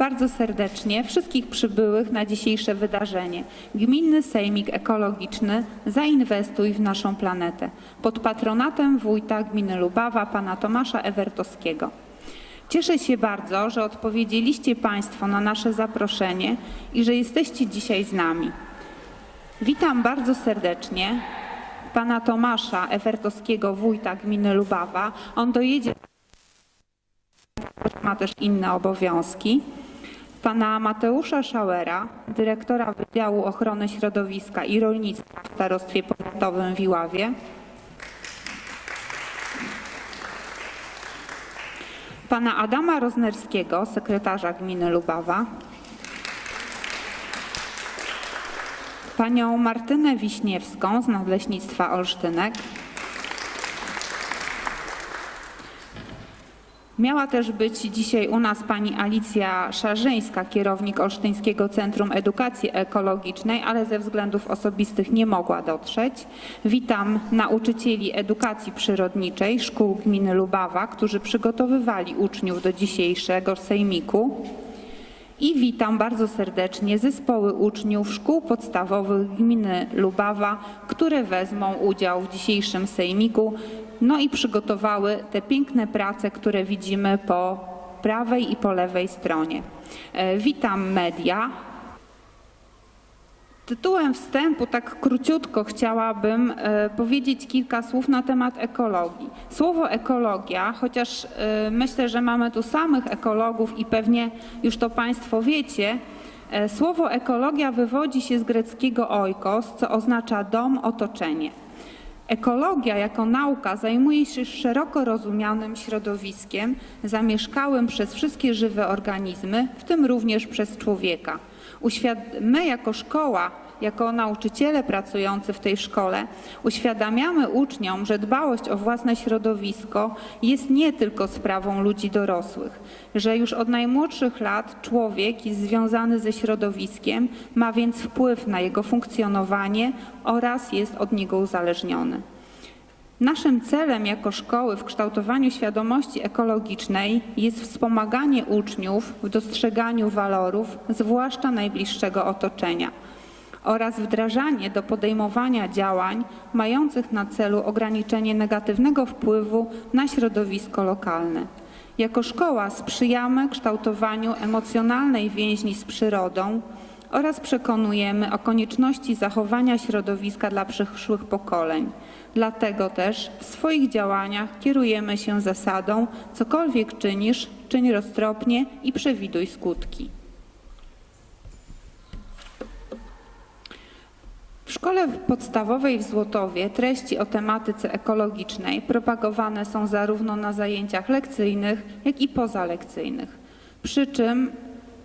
bardzo serdecznie wszystkich przybyłych na dzisiejsze wydarzenie. Gminny Sejmik Ekologiczny Zainwestuj w naszą planetę pod patronatem wójta gminy Lubawa, pana Tomasza Ewertowskiego. Cieszę się bardzo, że odpowiedzieliście Państwo na nasze zaproszenie i że jesteście dzisiaj z nami. Witam bardzo serdecznie pana Tomasza Ewertowskiego, wójta gminy Lubawa. On dojedzie ma też inne obowiązki. Pana Mateusza Szałera, dyrektora Wydziału Ochrony Środowiska i Rolnictwa w Starostwie Powiatowym w Iławie. Pana Adama Roznerskiego, sekretarza gminy Lubawa. Panią Martynę Wiśniewską z Nadleśnictwa Olsztynek. Miała też być dzisiaj u nas pani Alicja Szarzyńska, kierownik Olsztyńskiego Centrum Edukacji Ekologicznej, ale ze względów osobistych nie mogła dotrzeć. Witam nauczycieli edukacji przyrodniczej szkół gminy Lubawa, którzy przygotowywali uczniów do dzisiejszego sejmiku. I witam bardzo serdecznie zespoły uczniów szkół podstawowych gminy Lubawa, które wezmą udział w dzisiejszym sejmiku, no i przygotowały te piękne prace, które widzimy po prawej i po lewej stronie. E, Witam media. Tytułem wstępu, tak króciutko, chciałabym e, powiedzieć kilka słów na temat ekologii. Słowo ekologia, chociaż e, myślę, że mamy tu samych ekologów i pewnie już to Państwo wiecie, e, słowo ekologia wywodzi się z greckiego oikos, co oznacza dom, otoczenie. Ekologia jako nauka zajmuje się szeroko rozumianym środowiskiem zamieszkałym przez wszystkie żywe organizmy, w tym również przez człowieka. My jako szkoła, jako nauczyciele pracujący w tej szkole, uświadamiamy uczniom, że dbałość o własne środowisko jest nie tylko sprawą ludzi dorosłych, że już od najmłodszych lat człowiek jest związany ze środowiskiem, ma więc wpływ na jego funkcjonowanie oraz jest od niego uzależniony. Naszym celem jako szkoły w kształtowaniu świadomości ekologicznej jest wspomaganie uczniów w dostrzeganiu walorów, zwłaszcza najbliższego otoczenia, oraz wdrażanie do podejmowania działań mających na celu ograniczenie negatywnego wpływu na środowisko lokalne. Jako szkoła sprzyjamy kształtowaniu emocjonalnej więzi z przyrodą oraz przekonujemy o konieczności zachowania środowiska dla przyszłych pokoleń. Dlatego też w swoich działaniach kierujemy się zasadą cokolwiek czynisz, czyń roztropnie i przewiduj skutki. W szkole podstawowej w Złotowie treści o tematyce ekologicznej propagowane są zarówno na zajęciach lekcyjnych, jak i pozalekcyjnych. Przy czym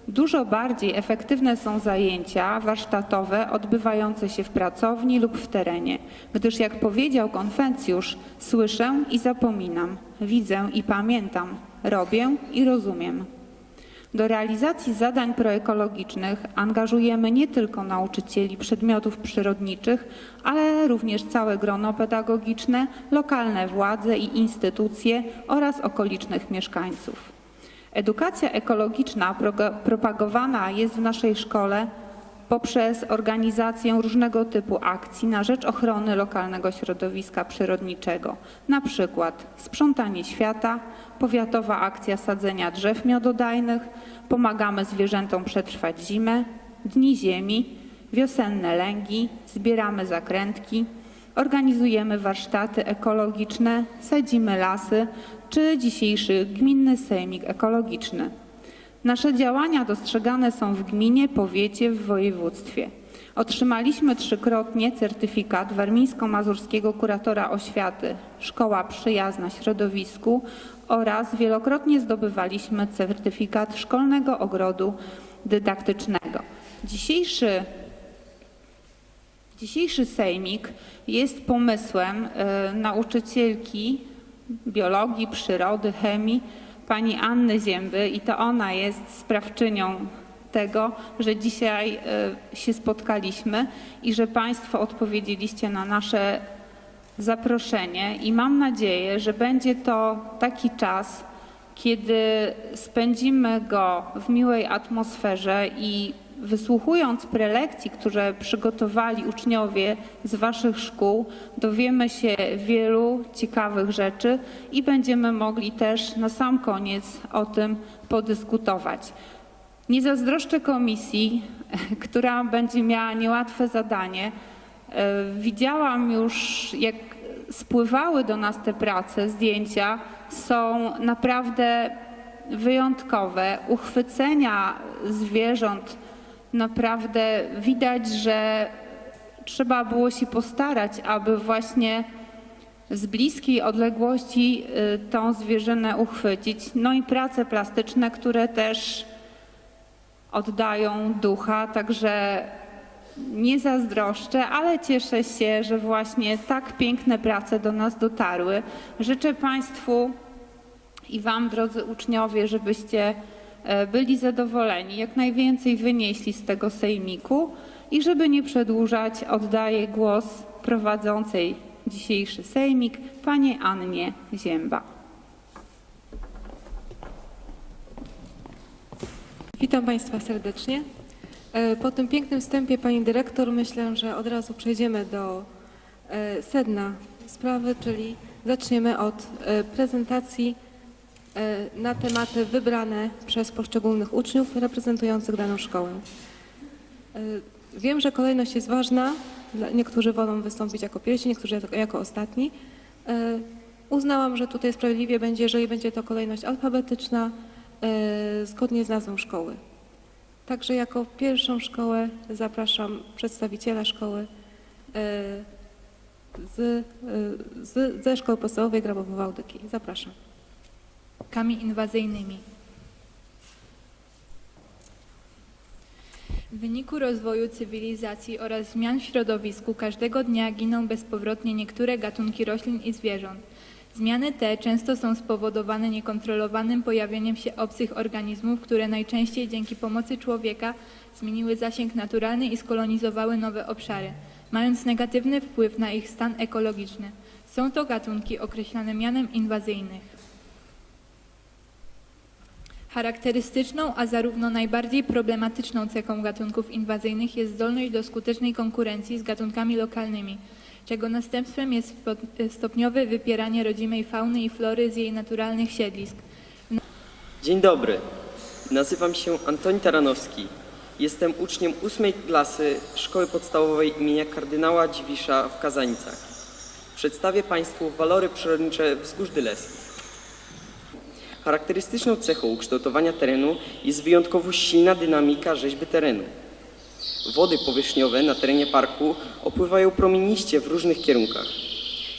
dużo bardziej efektywne są zajęcia warsztatowe odbywające się w pracowni lub w terenie, gdyż jak powiedział Konfencjusz, słyszę i zapominam, widzę i pamiętam, robię i rozumiem. Do realizacji zadań proekologicznych angażujemy nie tylko nauczycieli przedmiotów przyrodniczych, ale również całe grono pedagogiczne, lokalne władze i instytucje oraz okolicznych mieszkańców. Edukacja ekologiczna propagowana jest w naszej szkole poprzez organizację różnego typu akcji na rzecz ochrony lokalnego środowiska przyrodniczego, na przykład sprzątanie świata, powiatowa akcja sadzenia drzew miododajnych, pomagamy zwierzętom przetrwać zimę, dni ziemi, wiosenne lęgi, zbieramy zakrętki, organizujemy warsztaty ekologiczne, sadzimy lasy czy dzisiejszy gminny sejmik ekologiczny. Nasze działania dostrzegane są w gminie, powiecie, w województwie. Otrzymaliśmy trzykrotnie certyfikat warmińsko-mazurskiego kuratora oświaty Szkoła przyjazna środowisku oraz wielokrotnie zdobywaliśmy certyfikat szkolnego ogrodu dydaktycznego. Dzisiejszy Dzisiejszy sejmik jest pomysłem e, nauczycielki biologii, przyrody, chemii, pani Anny Zięby i to ona jest sprawczynią tego, że dzisiaj e, się spotkaliśmy i że Państwo odpowiedzieliście na nasze zaproszenie. I mam nadzieję, że będzie to taki czas kiedy spędzimy go w miłej atmosferze i wysłuchując prelekcji, które przygotowali uczniowie z Waszych szkół, dowiemy się wielu ciekawych rzeczy i będziemy mogli też na sam koniec o tym podyskutować. Nie zazdroszczę komisji, która będzie miała niełatwe zadanie. E, Widziałam już, jak spływały do nas te prace, zdjęcia są naprawdę wyjątkowe. Uchwycenia zwierząt naprawdę widać, że trzeba było się postarać, aby właśnie z bliskiej odległości y, tą zwierzynę uchwycić. No i prace plastyczne, które też oddają ducha, także nie zazdroszczę, ale cieszę się, że właśnie tak piękne prace do nas dotarły. Życzę Państwu i Wam, drodzy uczniowie, żebyście byli zadowoleni, jak najwięcej wynieśli z tego sejmiku i żeby nie przedłużać, oddaję głos prowadzącej dzisiejszy sejmik, Pani Annie Zięba. Witam Państwa serdecznie. E, Po tym pięknym wstępie Pani Dyrektor myślę, że od razu przejdziemy do e, sedna sprawy, czyli zaczniemy od e, prezentacji e, na tematy wybrane przez poszczególnych uczniów reprezentujących daną szkołę. E, Wiem, że kolejność jest ważna. Niektórzy wolą wystąpić jako pierwsi, niektórzy jako- ostatni. E, Uznałam, że tutaj sprawiedliwie będzie, jeżeli będzie to kolejność alfabetyczna, e, zgodnie z nazwą szkoły. Także jako pierwszą szkołę zapraszam przedstawiciela szkoły e, z, e, z, ze Szkoły Podstawowej Grabowo Wałdyki. Zapraszam. Kami inwazyjnymi. W wyniku rozwoju cywilizacji oraz zmian w środowisku każdego dnia giną bezpowrotnie niektóre gatunki roślin i zwierząt. Zmiany te często są spowodowane niekontrolowanym pojawieniem się obcych organizmów, które najczęściej dzięki pomocy człowieka zmieniły zasięg naturalny i skolonizowały nowe obszary, mając negatywny wpływ na ich stan ekologiczny. Są to gatunki określane mianem inwazyjnych. Charakterystyczną, a zarówno najbardziej problematyczną cechą gatunków inwazyjnych jest zdolność do skutecznej konkurencji z gatunkami lokalnymi, czego następstwem jest stopniowe wypieranie rodzimej fauny i flory z jej naturalnych siedlisk. Dzień dobry. Nazywam się Antoni Taranowski. Jestem uczniem ósmej klasy Szkoły Podstawowej imienia kardynała Dziwisza w Kazanicach. Przedstawię Państwu walory przyrodnicze wzgórz Dyleskich. Charakterystyczną cechą ukształtowania terenu jest wyjątkowo silna dynamika rzeźby terenu. Wody powierzchniowe na terenie parku opływają promieniście w różnych kierunkach.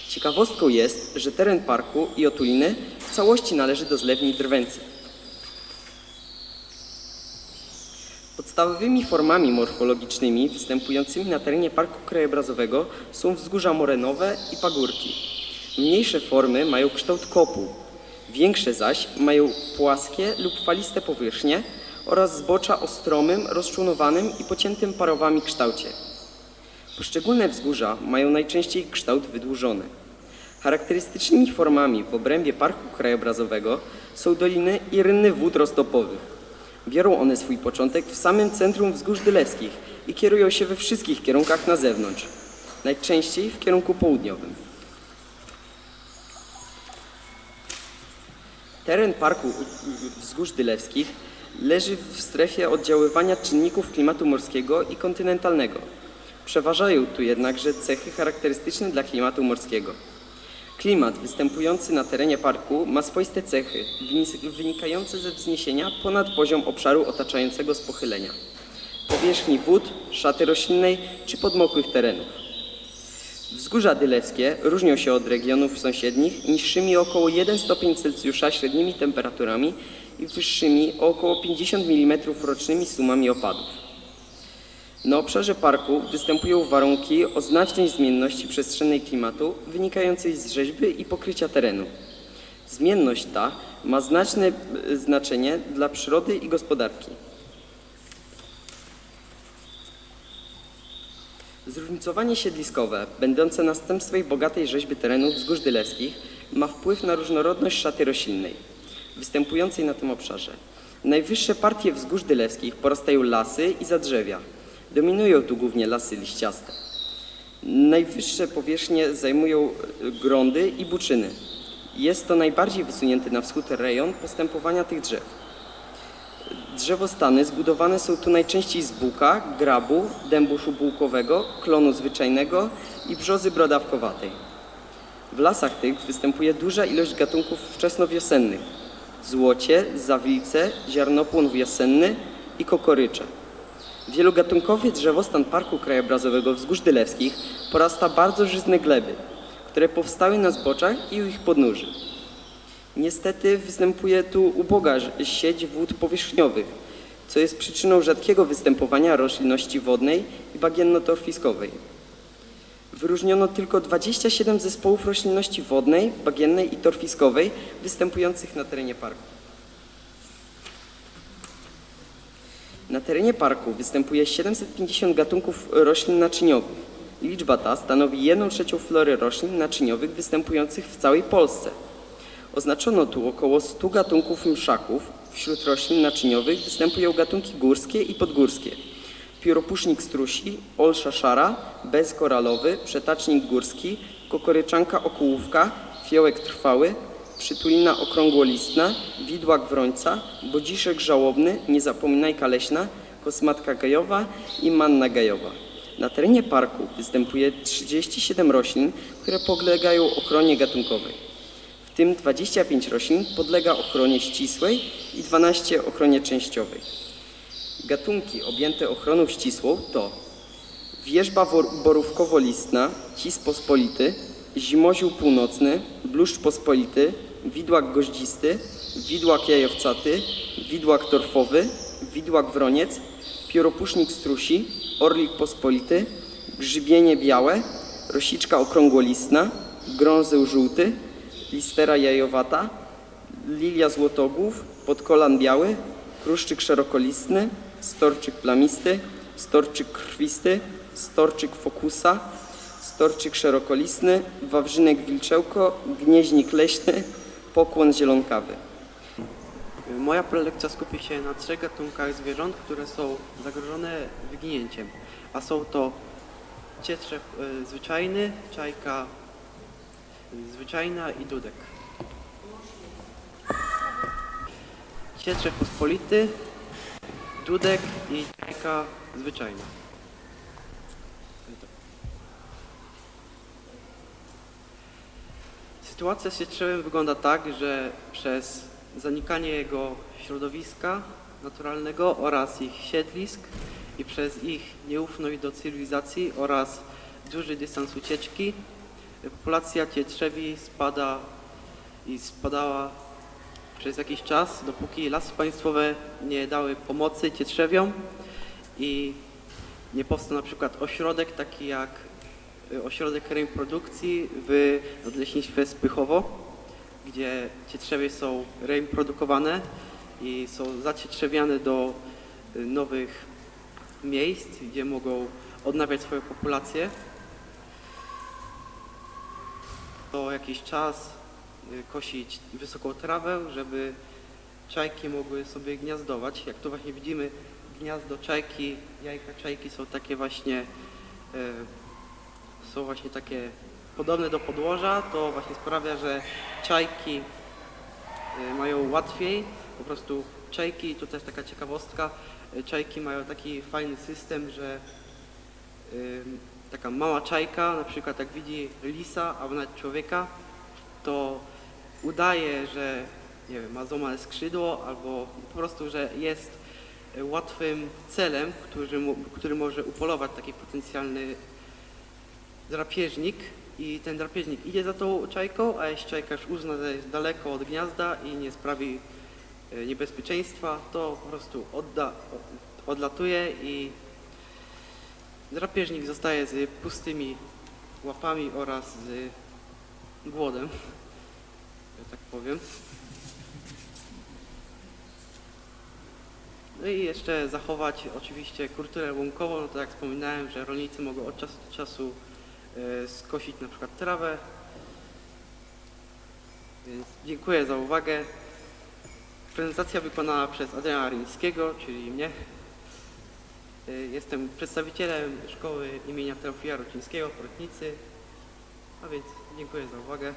Ciekawostką jest, że teren parku i otuliny w całości należy do zlewni drwęcej. Podstawowymi formami morfologicznymi występującymi na terenie parku krajobrazowego są wzgórza morenowe i pagórki. Mniejsze formy mają kształt kopuł, większe zaś mają płaskie lub faliste powierzchnie oraz zbocza o stromym, rozczłonowanym i pociętym parowami kształcie. Poszczególne wzgórza mają najczęściej kształt wydłużony. Charakterystycznymi formami w obrębie parku krajobrazowego są doliny i rynny wód roztopowych. Biorą one swój początek w samym centrum wzgórz dylewskich i kierują się we wszystkich kierunkach na zewnątrz, najczęściej w kierunku południowym. Teren parku wzgórz dylewskich leży w strefie oddziaływania czynników klimatu morskiego i kontynentalnego. Przeważają tu jednakże cechy charakterystyczne dla klimatu morskiego. Klimat występujący na terenie parku ma swoiste cechy, wynikające ze wzniesienia ponad poziom obszaru otaczającego z pochylenia, powierzchni wód, szaty roślinnej czy podmokłych terenów. Wzgórza dylewskie różnią się od regionów sąsiednich niższymi o około 1 stopień Celsjusza średnimi temperaturami i wyższymi o około 50 mm rocznymi sumami opadów. Na obszarze parku występują warunki o znacznej zmienności przestrzennej klimatu wynikającej z rzeźby i pokrycia terenu. Zmienność ta ma znaczne e, znaczenie dla przyrody i gospodarki. Zróżnicowanie siedliskowe, będące następstwem bogatej rzeźby terenów wzgórz dylewskich, ma wpływ na różnorodność szaty roślinnej. występującej na tym obszarze. Najwyższe partie wzgórz dylewskich porastają lasy i zadrzewia. Dominują tu głównie lasy liściaste. Najwyższe powierzchnie zajmują e, grądy i buczyny. Jest to najbardziej wysunięty na wschód rejon postępowania tych drzew. Drzewostany zbudowane są tu najczęściej z buka, grabu, dębu bułkowego, klonu zwyczajnego i brzozy brodawkowatej. W lasach tych występuje duża ilość gatunków wczesnowiosennych. Złocie, zawilce, ziarnopłon wiosenny i kokorycze. Wielogatunkowy drzewostan Parku Krajobrazowego Wzgórz Dylewskich porasta bardzo żyzne gleby, które powstały na zboczach i u ich podnóży. Niestety występuje tu uboga sieć wód powierzchniowych, co jest przyczyną rzadkiego występowania roślinności wodnej i bagiennotorfiskowej. Wyróżniono tylko 27 zespołów roślinności wodnej, bagiennej i torfiskowej występujących na terenie parku. Na terenie parku występuje 750 gatunków roślin naczyniowych. Liczba ta stanowi 1 trzecią flory roślin naczyniowych występujących w całej Polsce. Oznaczono tu około 100 gatunków mszaków. Wśród roślin naczyniowych występują gatunki górskie i podgórskie. Pióropusznik strusi, olsza szara, bez koralowy, przetacznik górski, kokoryczanka okułówka, fiołek trwały, przytulina okrągłolistna, widłak wrońca, bodziszek żałobny, niezapominajka leśna, kosmatka gajowa i manna gajowa. Na terenie parku występuje 37 roślin, które podlegają ochronie gatunkowej. W tym 25 roślin podlega ochronie ścisłej i 12 ochronie częściowej. Gatunki objęte ochroną ścisłą to wierzba borówkowo-listna, cis pospolity, północny, bluszcz pospolity, widłak goździsty, widłak jajowcaty, widłak torfowy, widłak wroniec, pióropusznik strusi, orlik pospolity, grzybienie białe, rosiczka okrągłolistna, grązeł żółty, listera jajowata, lilia złotogłów, podkolan biały, kruszczyk szerokolistny, storczyk plamisty, storczyk krwisty, storczyk fokusa, storczyk szerokolistny, wawrzynek wilczełko, gnieźnik leśny, pokłon zielonkawy. Moja prelekcja skupi się na trzech gatunkach zwierząt, które są zagrożone wyginięciem, a są to cietrzew y, zwyczajny, czajka zwyczajna i dudek. Cietrzew pospolity, dudek i czajka zwyczajna. Sytuacja z cietrzewem wygląda tak, że przez zanikanie jego środowiska naturalnego oraz ich siedlisk i przez ich nieufność do cywilizacji oraz duży dystans ucieczki, populacja cietrzewi spada i spadała przez jakiś czas, dopóki lasy państwowe nie dały pomocy cietrzewiom i nie powstał na przykład ośrodek taki jak y, ośrodek reprodukcji w nadleśnictwie Spychowo, gdzie cietrzewie są reprodukowane i są zacietrzewiane do y, nowych miejsc, gdzie mogą odnawiać swoją populację. To jakiś czas y, kosić wysoką trawę, żeby czajki mogły sobie gniazdować. Jak tu właśnie widzimy, gniazdo czajki, jajka czajki są takie właśnie y, są właśnie takie podobne do podłoża, to właśnie sprawia, że czajki y, mają łatwiej, po prostu czajki, to też taka ciekawostka, y, czajki mają taki fajny system, że taka mała czajka, na przykład jak widzi lisa albo nawet człowieka, to udaje, że nie wiem, ma złamane skrzydło albo po prostu, że jest łatwym celem, który, który może upolować taki potencjalny drapieżnik i ten drapieżnik idzie za tą czajką, a jeśli czajka już uzna, że jest daleko od gniazda i nie sprawi e, niebezpieczeństwa, to po prostu odda, odlatuje i drapieżnik zostaje z pustymi łapami oraz z głodem, że tak powiem. No i jeszcze zachować oczywiście kulturę łąkową, no to jak wspominałem, że rolnicy mogą od czasu do czasu e, skosić na przykład trawę. Więc dziękuję za uwagę. Prezentacja wykonana przez Adriana Ryńskiego, czyli mnie. Y, Jestem przedstawicielem szkoły imienia Teofila Rocińskiego w Protnicy. A więc dziękuję za uwagę.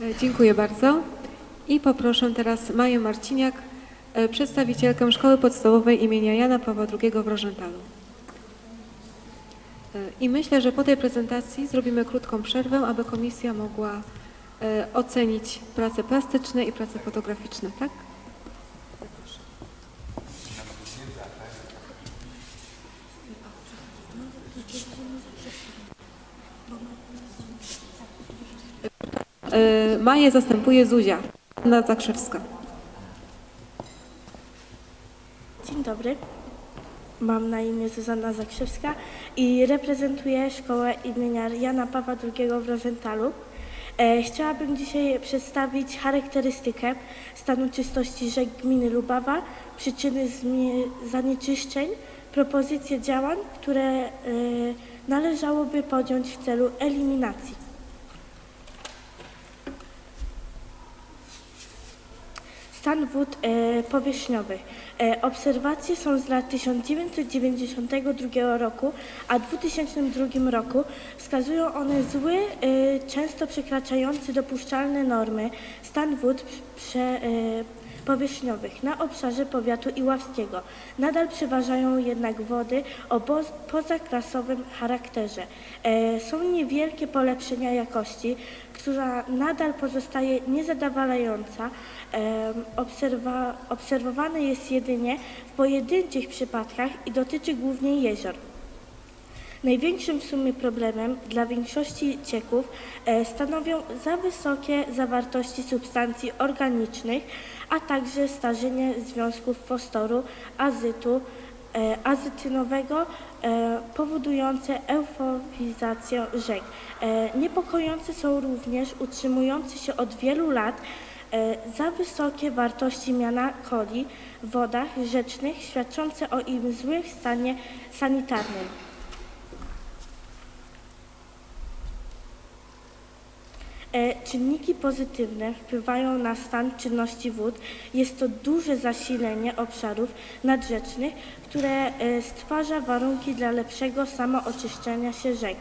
E, Dziękuję bardzo. I poproszę teraz Maję Marciniak, e, przedstawicielkę Szkoły Podstawowej imienia Jana Pawła II w Rożentalu. E, I myślę, że po tej prezentacji zrobimy krótką przerwę, aby komisja mogła e, ocenić prace plastyczne i prace fotograficzne, tak? E, Maję zastępuje Zuzia, Anna Zakrzewska. Dzień dobry. Mam na imię Zuzanna Zakrzewska i reprezentuję szkołę imienia Jana Pawła II w Rozentalu. E, chciałabym dzisiaj przedstawić charakterystykę stanu czystości rzek gminy Lubawa, przyczyny zanieczyszczeń, propozycje działań, które e, należałoby podjąć w celu eliminacji. Stan wód e, powierzchniowych. E, obserwacje są z lat 1992 roku, a w 2002 roku wskazują one zły, e, często przekraczający dopuszczalne normy stan wód prze, e, powierzchniowych na obszarze powiatu iławskiego. Nadal przeważają jednak wody o pozaklasowym charakterze. E, są niewielkie polepszenia jakości, która nadal pozostaje niezadowalająca. Em, Obserwa, obserwowane jest jedynie w pojedynczych przypadkach i dotyczy głównie jezior. Największym w sumie problemem dla większości cieków e, stanowią za wysokie zawartości substancji organicznych, a także starzenie związków fosforu, azytu, e, azytynowego e, powodujące eufowizację rzek. E, Niepokojące są również utrzymujące się od wielu lat e, za wysokie wartości miana coli w wodach rzecznych, świadczące o im złym stanie sanitarnym. Czynniki pozytywne wpływają na stan czynności wód. Jest to duże zasilenie obszarów nadrzecznych, które e, stwarza warunki dla lepszego samooczyszczania się rzek.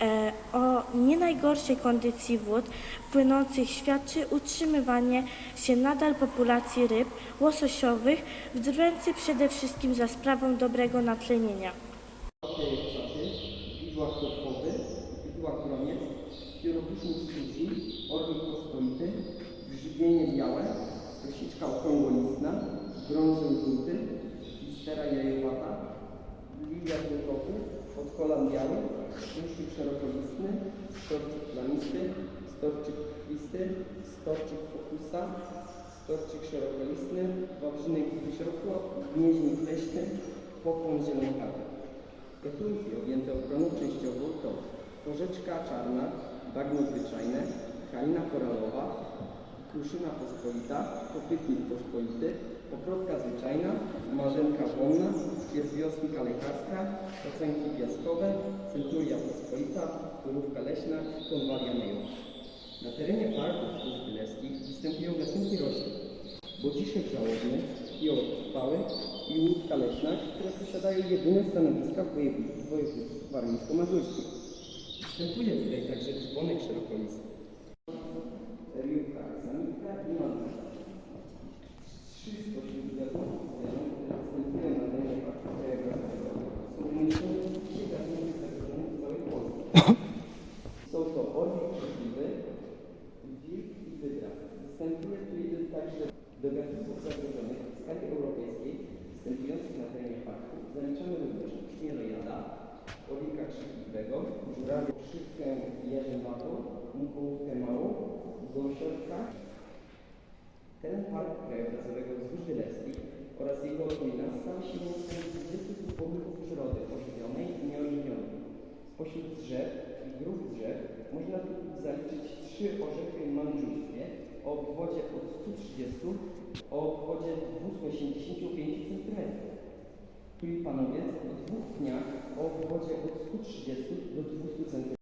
E, O nie najgorszej kondycji wód płynących świadczy utrzymywanie się nadal populacji ryb łososiowych w drwęcy przede wszystkim za sprawą dobrego natlenienia. Czaty, widła kotwowy, widła kroniec, pierodusznik studzi, orlik pospolity, grzybienie białe, prosiczka okrągłolistna, brązowy żółty, listera jajowata, lilia złotowy, od kolan biały, muszczyk szerokolistny, storczyk plamisty, storczyk krwisty, storczyk fokusa, storczyk szerokolistny, wawrzynek wyśrodko, gnieźnik leśny, pokłon zielonkawy. Gatunki objęte ochroną częściową to porzeczka czarna, bagno zwyczajne, kalina koralowa, kruszyna pospolita, kopytnik pospolity, poplotka zwyczajna, marzenka wonna, pierwiostka lekarska, ocenki piaskowe, centuria pospolita, turówka leśna, konwalia nejo. Na terenie parków królewskich występują gatunki roślin, Bodziszek żałobny, pioł trwały i łódka leśna, które posiadają jedyne stanowiska w województwie warmińsko-mazurskim. Występuje tutaj także dzwonek szerokolisty. Aksamitka i. Trzy spośród gatunków zwierząt, które występują na terenie parku krajobrazowego, są umieszczone w trzy gatunki zagrożonych w całej Polsce. Są to orlik krzykliwy, wilk i wydra. Występuje tu jeden także do gatunków zagrożonych w skali europejskiej występujących na terenie parku zaliczamy również chmielojada, orlika krzykliwego, żurawię krzywkę jarzębatą, mukołówkę małą, gąsiorka. Teren Krajobrazowego Wzgórz Wylewskich oraz jego okolina stały się miejscem 20 pomników przyrody ożywionej i nieożywionej. Spośród drzew i grup drzew można tu zaliczyć trzy orzechy w Mandżurstwie o obwodzie od 130 o obwodzie 285 cm. Tulipanowiec w dwóch dniach o wodzie od 130 do 200 cm.